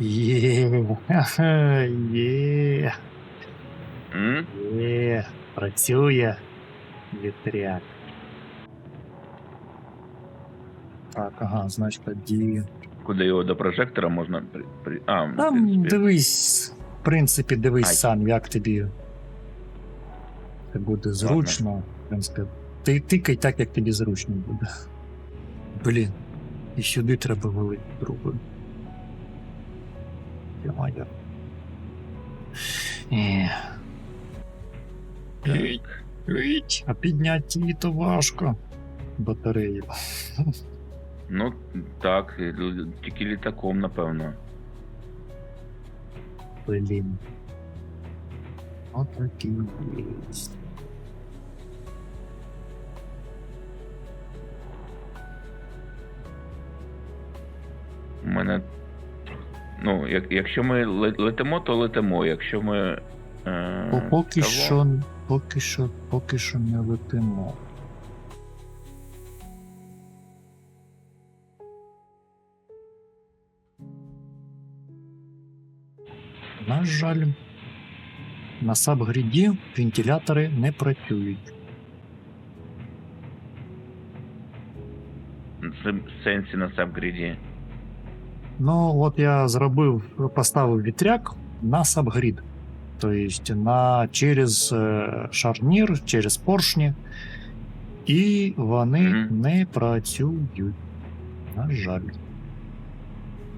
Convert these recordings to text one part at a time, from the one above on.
Є. Є. М? Є. Працює. Вітряк. Так, ага, значить тоді. Куди його до прожектора можна при... при... А, в Там принципі, дивись, в принципі, дивись Ай. сам, як тобі це буде зручно. В принципі, ти тикай так, як тобі зручно буде. Блін, і сюди треба великі труби. Е. Ей, ей, А підняти її то важко. Батареї. Ну, так, тільки літаком, напевно. Блін. Отакий єсть. У мене. Ну, як, якщо ми ле- летимо, то летимо. Якщо ми. Е, поки того- що, поки що, поки що не летимо. На жаль, на сабгріді вентилятори не працюють. В сенсі на сабгріді. Ну, от я зробив, поставив вітряк на сабгрід. Тобто на, через е, шарнір, через поршні. І вони Мгм. не працюють. На жаль.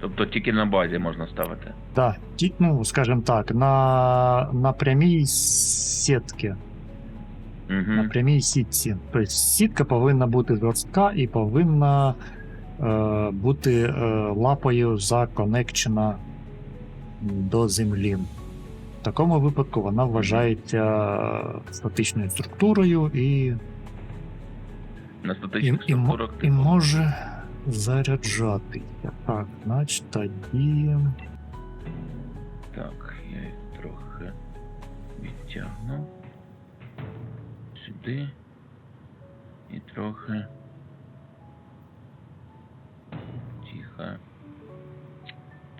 Тобто тільки на базі можна ставити. Так, ті, ну, скажімо так, на, на прямій сітці. На Угу. прямій сітці. Тобто сітка повинна бути жорстка і повинна бути е, лапою законекчена до землі. В такому випадку вона вважається статичною структурою і, На і, і, і типу. може заряджатися. Так, значить тоді. Так, я їх трохи відтягну. Сюди. І трохи.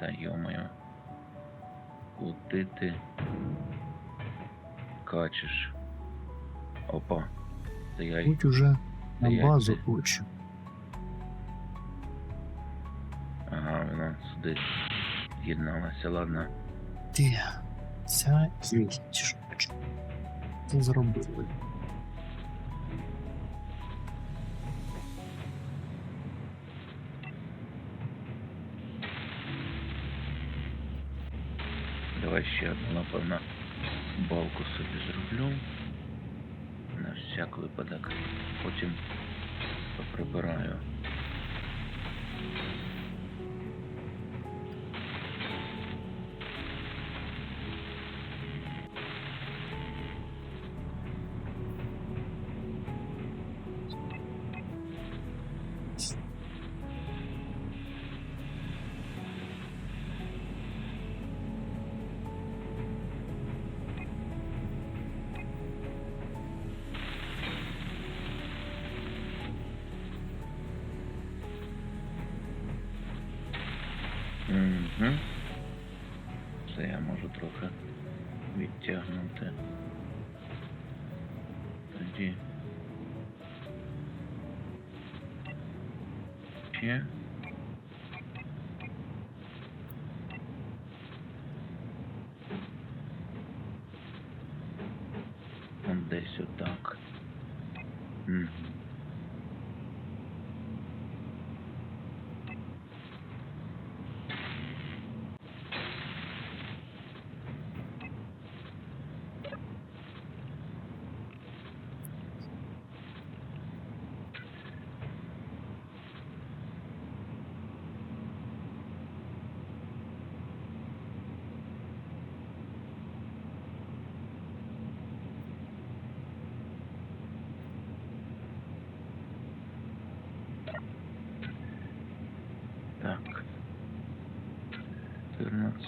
Та йомаю. Куди ти качеш? Опа. Та я й- Будь уже на базу хочу. Ага, вона сюди з'єдналася, ладно. Ти ця штучка. Це зробили. Ще одну, напевно, балку собі зроблю. На всяк випадок. Потім поприбираю. Це я можу трохи відтягнути. Тоді. Ще. Десь отак. Мгм.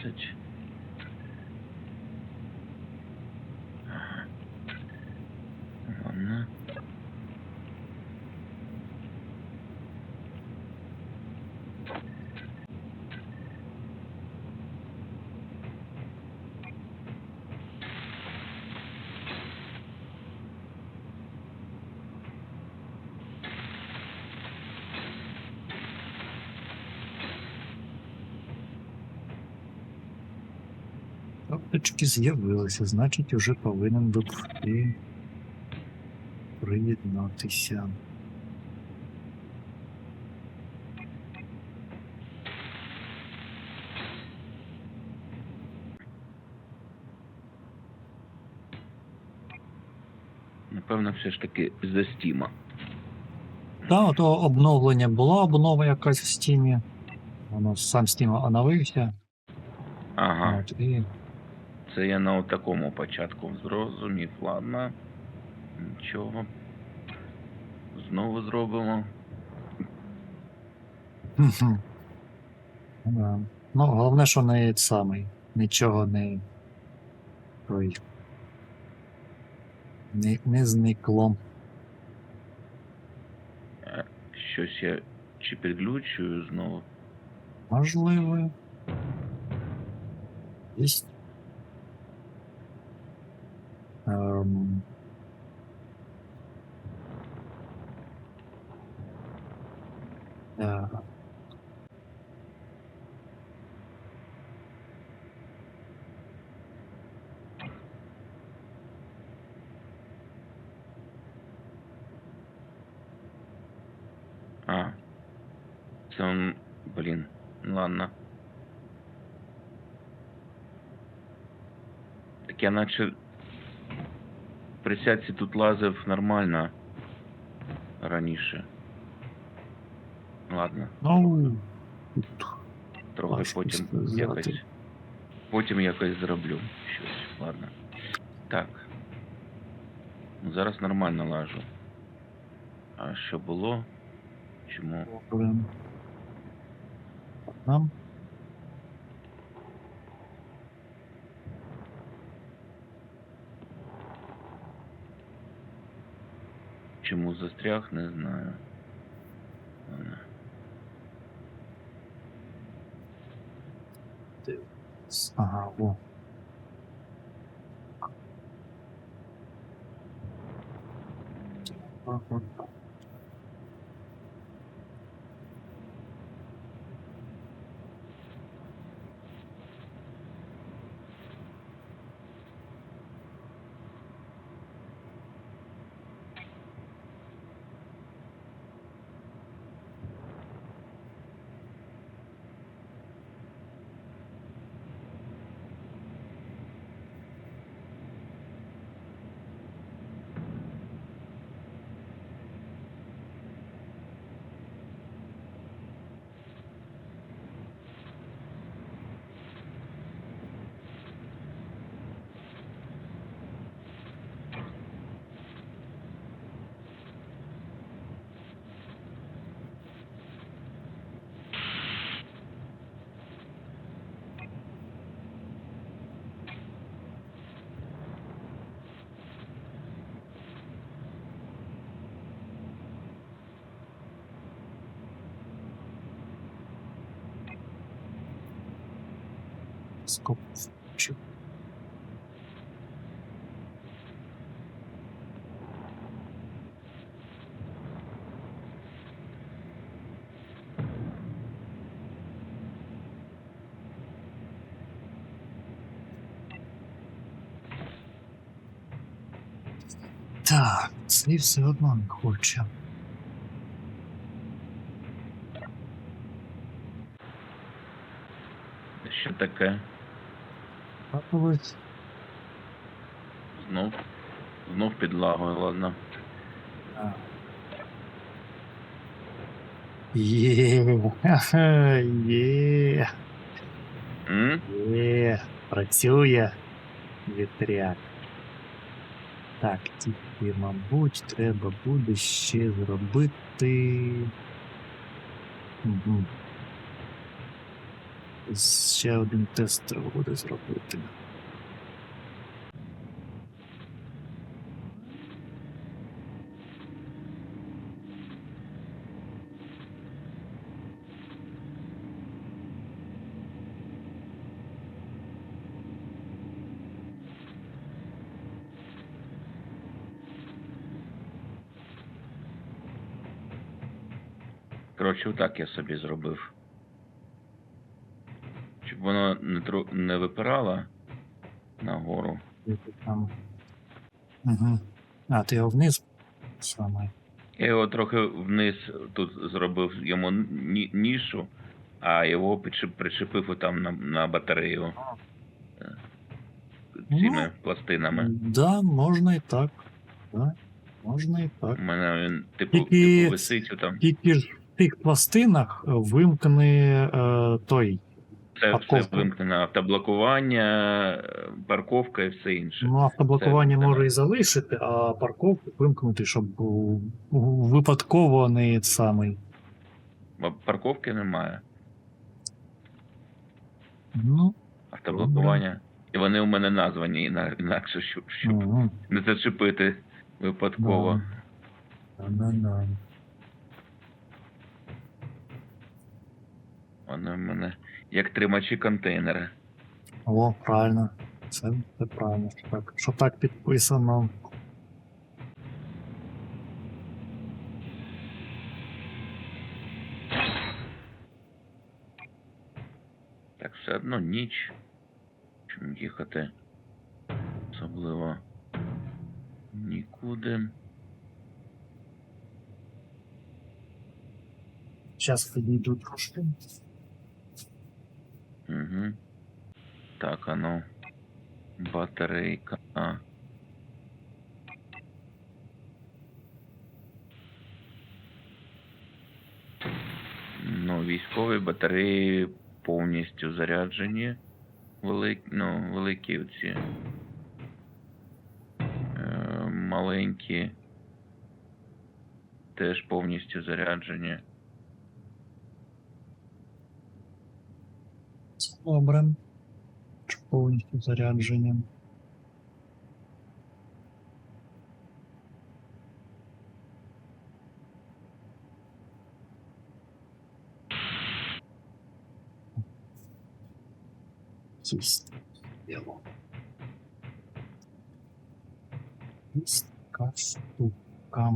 message. Карточки з'явилися, значить, уже повинен і приєднатися. Напевно, все ж таки за стіма. Так, то обновлення була обнова якась в стімі. Воно сам Steam оновився. Ага, От, і це я на такому початку зрозумів. Ладно. Нічого. Знову зробимо. Мгм. Да. Ну, головне, що не самий. Нічого не. Ой. Не, не зникло. Щось я чи підглючую знову. Можливо. Єсть. Ем... Да. А. Це он. Блін. Ладно. Так я наче. При сядці тут лазив нормально. Раніше. Ладно. Ну, тут Трохи Важко потім сказати. якось. Потім якось зроблю щось. Ладно. Так. Ну, Зараз нормально лажу. А що було? Чому? Блин. Нам? Чому застряг, не знаю. Ага, во. Ага. Скоп. Чу. Так, цей все одно не хоче. Що таке? Трапилось. Знов. Знов підлагою, ладно. Є, є, М? є, працює вітряк. Так, тільки, мабуть, треба буде ще зробити. Угу. Ще один тест треба буде зробити. Коротше, отак я собі зробив. Щоб воно не, тро... не випирало. нагору. Там. Угу. А, ти його вниз саме. Я його трохи вниз тут зробив йому ні- нішу, а його причепив там на, на батарею цими Ну, пластинами. Да, можна і так. Да, можна і так. У мене він типу, Тільки- типу висить там. Тільки ж в тих пластинах вимкни е, той. Це все парковка. вимкнено автоблокування, е, парковка і все інше. Ну, автоблокування Це- може і залишити, а парковку вимкнути, щоб у- у- випадково не самий. Парковки немає, Ну, автоблокування. І вони у мене названі інакше, щоб, щоб угу. не зачепити випадково. Да-да-да. Вони в мене як тримачі контейнера. О, правильно. Це, це правильно. Що так, що так підписано. Так все одно ніч. Чим їхати? Особливо нікуди. Зараз підійду трошки. Угу. Так, а ну. Батарейка. А. Ну, військові батареї повністю заряджені. Велик, ну, великі оці. Е, маленькі. Теж повністю заряджені. Це Добре. Чи Повністю зарядження. Есть така штука.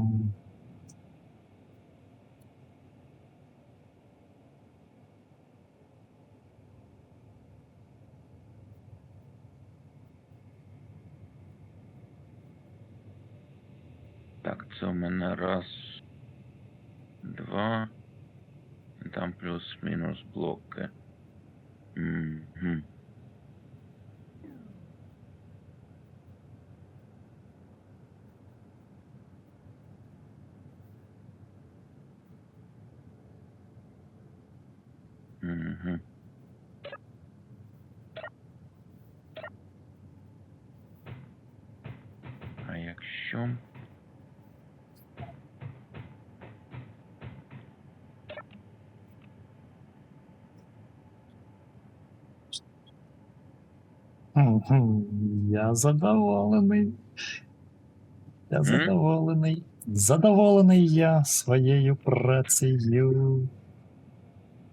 Так, це у мене раз, два. Там плюс-мінус блоки. Мгм. Мгм. А якщо. Мгм. Я задоволений. Я задоволений. Задоволений я своєю працею.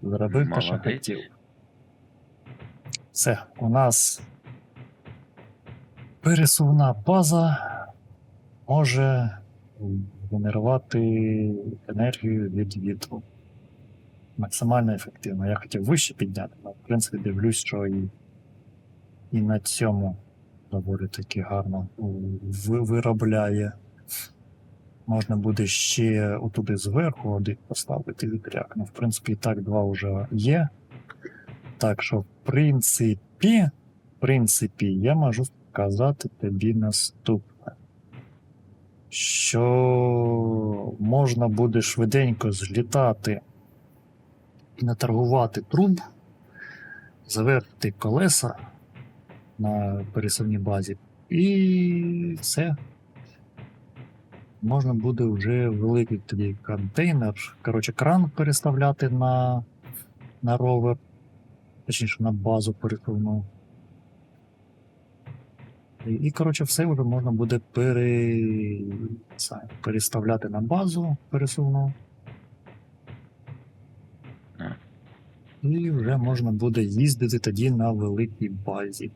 Зробив те, що хотів. Все, у нас пересувна база може генерувати енергію від вітру. Максимально ефективно. Я хотів вище підняти, але в принципі дивлюсь, що і, і на цьому доволі таки гарно виробляє. Можна буде ще отуди зверху один поставити вітряк. Ну, в принципі, і так два вже є. Так що, в принципі, в принципі, я можу сказати тобі наступне. Що можна буде швиденько злітати і наторгувати труб, заверти колеса на пересувній базі, і все. Можна буде вже великий тоді контейнер, коротше, кран переставляти на, на ровер, точніше на базу пересувну. І, і коротше, все вже можна буде пере... це, переставляти на базу пересувну. І вже можна буде їздити тоді на великій базі.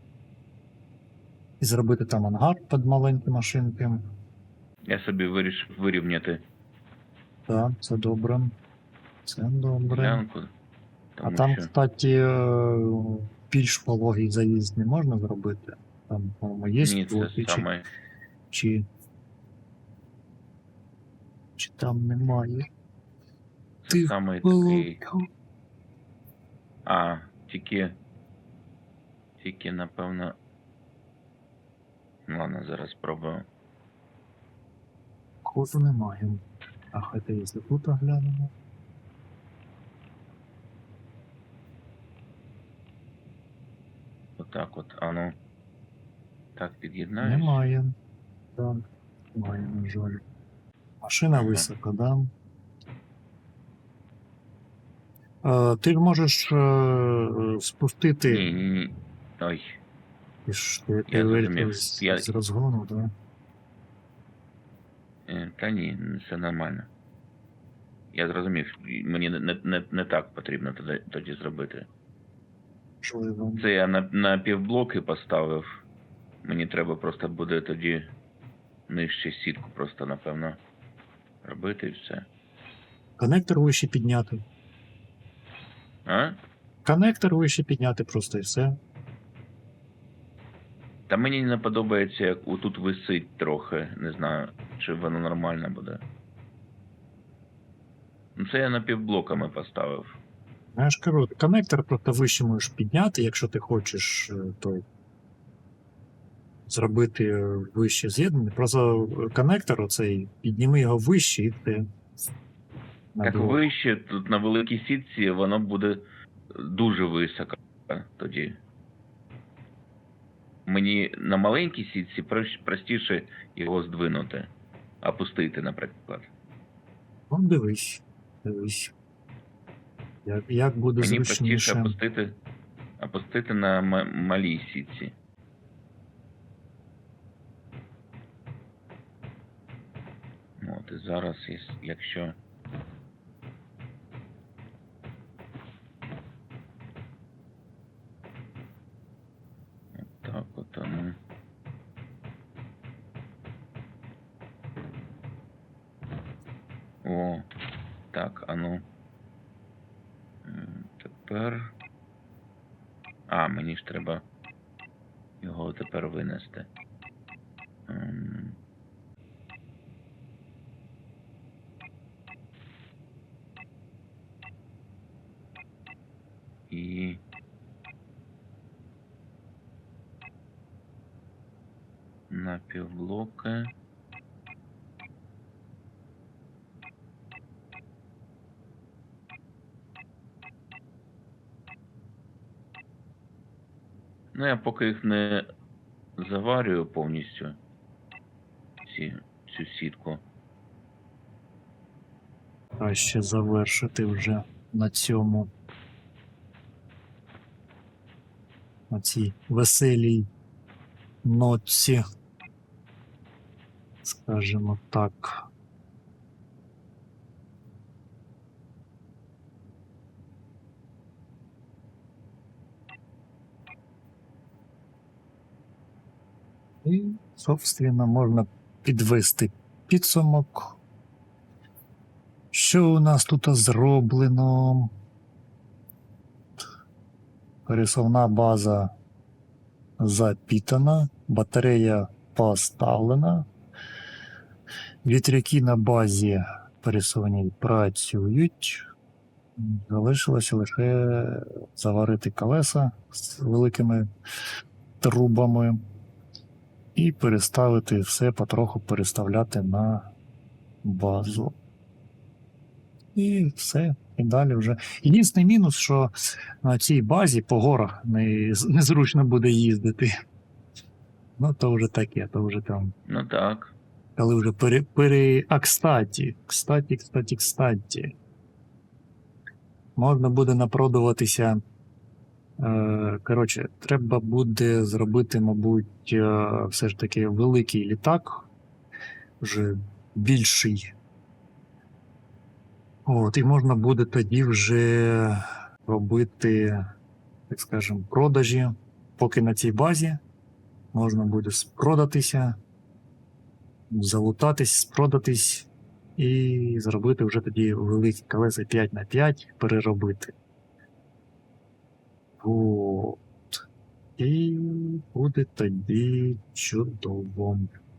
І зробити там ангар під маленькі машинки. Я собі вирішив вирівняти Так, це добре. Це добре. ділянку. А там, що кстати, е, більш пологий заїзд не можна зробити. Там, по-моєму, є Ні, це чи, саме. чи, чи там немає. Це Ти саме такий. А, тільки. Тільки, напевно. Ладно, зараз спробую. Коду немає. А хоча якщо тут оглянемо. Отак от, а ну. Так, під'єднаюсь. Немає. Да, немає, на жаль. Машина Ага. висока, да. Е, ти можеш е, спустити Ні, ні, ні. Ой, Ти ж ти, ти Я вилетів з, Я- з розгону, так? е, та ні, все нормально. Я зрозумів, мені не, не, не, так потрібно тоді, тоді зробити. Це я на, на півблоки поставив. Мені треба просто буде тоді нижче сітку просто, напевно, робити і все. Коннектор вище підняти. А? Коннектор вище підняти просто і все. Та мені не подобається, як отут висить трохи. Не знаю, чи воно нормально буде. Ну, це я на півблоками поставив. Я ж кажу, коннектор просто вище можеш підняти, якщо ти хочеш е, той. Зробити е, вище з'єднання. Просто коннектор оцей, підніми його вище і ти. Так вище, тут на великій сітці воно буде дуже високо тоді. Мені на маленькій сітці простіше його здвинути, опустити, наприклад. Ну, дивись. Дивись. Як, як буде Мені простіше зручніше. опустити, опустити на ма- малій сітці. От, і зараз, єс- якщо. От так от, а ну. О, так, а ну. М, Тепер. А, мені ж треба його тепер винести. Ем. І. На півблоки. Ну, я поки їх не заварюю повністю. Ці, цю сітку. Краще завершити вже на цьому. На цій веселій нотці. Скажімо так. І, собственно, можна підвести підсумок. Що у нас тут зроблено? Пересувна база запітана, батарея поставлена. Вітряки на базі пересувній працюють. Залишилося лише заварити колеса з великими трубами і переставити все потроху переставляти на базу. І все. І далі вже. Єдиний мінус, що на цій базі по горах не, незручно буде їздити. Ну, то вже таке, то вже там. Ну так. Коли вже пере, пере... А кстати, кстати, кстати, кстати. Можна буде напродуватися. Е, коротше, треба буде зробити, мабуть, е, все ж таки великий літак. Вже більший. От, і можна буде тоді вже робити, так скажемо, продажі. Поки на цій базі можна буде спродатися, залутатись, спродатись і зробити вже тоді великі колеса 5 на 5 переробити. От. І Буде тоді чудово.